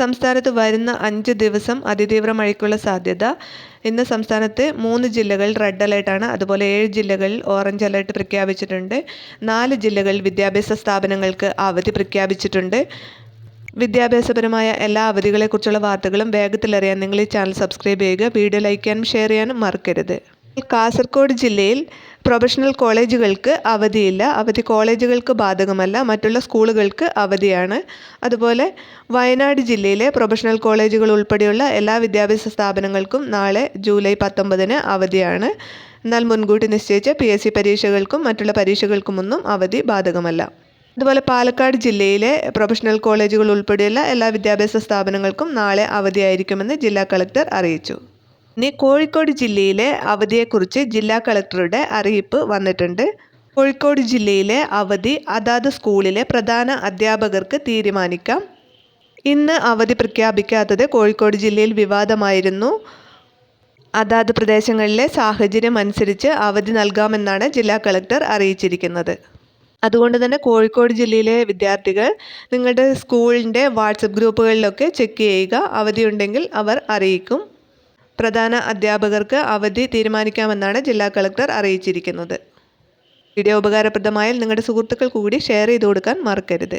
സംസ്ഥാനത്ത് വരുന്ന അഞ്ച് ദിവസം അതിതീവ്ര മഴയ്ക്കുള്ള സാധ്യത. ഇന്ന് സംസ്ഥാനത്ത് മൂന്ന് ജില്ലകൾ റെഡ് അലേർട്ടാണ് അതുപോലെ ഏഴ് ജില്ലകളിൽ ഓറഞ്ച് അലേർട്ട് പ്രഖ്യാപിച്ചിട്ടുണ്ട്. നാല് ജില്ലകളിൽ വിദ്യാഭ്യാസ സ്ഥാപനങ്ങൾക്ക് അവധി പ്രഖ്യാപിച്ചിട്ടുണ്ട്. വിദ്യാഭ്യാസപരമായ എല്ലാ അവധികളെക്കുറിച്ചുള്ള വാർത്തകളും വേഗത്തിലറിയാൻ നിങ്ങൾ ഈ ചാനൽ സബ്സ്ക്രൈബ് ചെയ്യുക. വീഡിയോ ലൈക്ക് ചെയ്യാനും ഷെയർ ചെയ്യാനും മറക്കരുത്. കാസർഗോഡ് ജില്ലയിൽ പ്രൊഫഷണൽ കോളേജുകൾക്ക് അവധിയില്ല. അവധി കോളേജുകൾക്ക് ബാധകമല്ല. മറ്റുള്ള സ്കൂളുകൾക്ക് അവധിയാണ്. അതുപോലെ വയനാട് ജില്ലയിലെ പ്രൊഫഷണൽ കോളേജുകൾ ഉൾപ്പെടെയുള്ള എല്ലാ വിദ്യാഭ്യാസ സ്ഥാപനങ്ങൾക്കും നാളെ ജൂലൈ പത്തൊമ്പതിന് അവധിയാണ്. എന്നാൽ മുൻകൂട്ടി നിശ്ചയിച്ച പി എസ് സി പരീക്ഷകൾക്കും മറ്റുള്ള പരീക്ഷകൾക്കുമൊന്നും അവധി ബാധകമല്ല. അതുപോലെ പാലക്കാട് ജില്ലയിലെ പ്രൊഫഷണൽ കോളേജുകൾ ഉൾപ്പെടെയുള്ള എല്ലാ വിദ്യാഭ്യാസ സ്ഥാപനങ്ങൾക്കും നാളെ അവധിയായിരിക്കുമെന്ന് ജില്ലാ കളക്ടർ അറിയിച്ചു. ഇനി കോഴിക്കോട് ജില്ലയിലെ അവധിയെക്കുറിച്ച് ജില്ലാ കളക്ടറുടെ അറിയിപ്പ് വന്നിട്ടുണ്ട്. കോഴിക്കോട് ജില്ലയിലെ അവധി അതാത് സ്കൂളിലെ പ്രധാന അധ്യാപകർക്ക് തീരുമാനിക്കാം. ഇന്ന് അവധി പ്രഖ്യാപിക്കാത്തത് കോഴിക്കോട് ജില്ലയിൽ വിവാദമായിരുന്നു. അതാത് പ്രദേശങ്ങളിലെ സാഹചര്യം അനുസരിച്ച് അവധി നൽകാമെന്നാണ് ജില്ലാ കളക്ടർ അറിയിച്ചിരിക്കുന്നത്. അതുകൊണ്ട് തന്നെ കോഴിക്കോട് ജില്ലയിലെ വിദ്യാർത്ഥികൾ നിങ്ങളുടെ സ്കൂളിന്റെ വാട്സപ്പ് ഗ്രൂപ്പുകളിലൊക്കെ ചെക്ക് ചെയ്യുക. അവധിയുണ്ടെങ്കിൽ അവർ അറിയിക്കും. പ്രധാന അധ്യാപകർക്ക് അവധി തീരുമാനിക്കാമെന്നാണ് ജില്ലാ കളക്ടർ അറിയിച്ചിരിക്കുന്നത്. വീഡിയോ ഉപകാരപ്രദമായാൽ നിങ്ങളുടെ സുഹൃത്തുക്കൾ കൂടി ഷെയർ ചെയ്ത് കൊടുക്കാൻ മറക്കരുത്.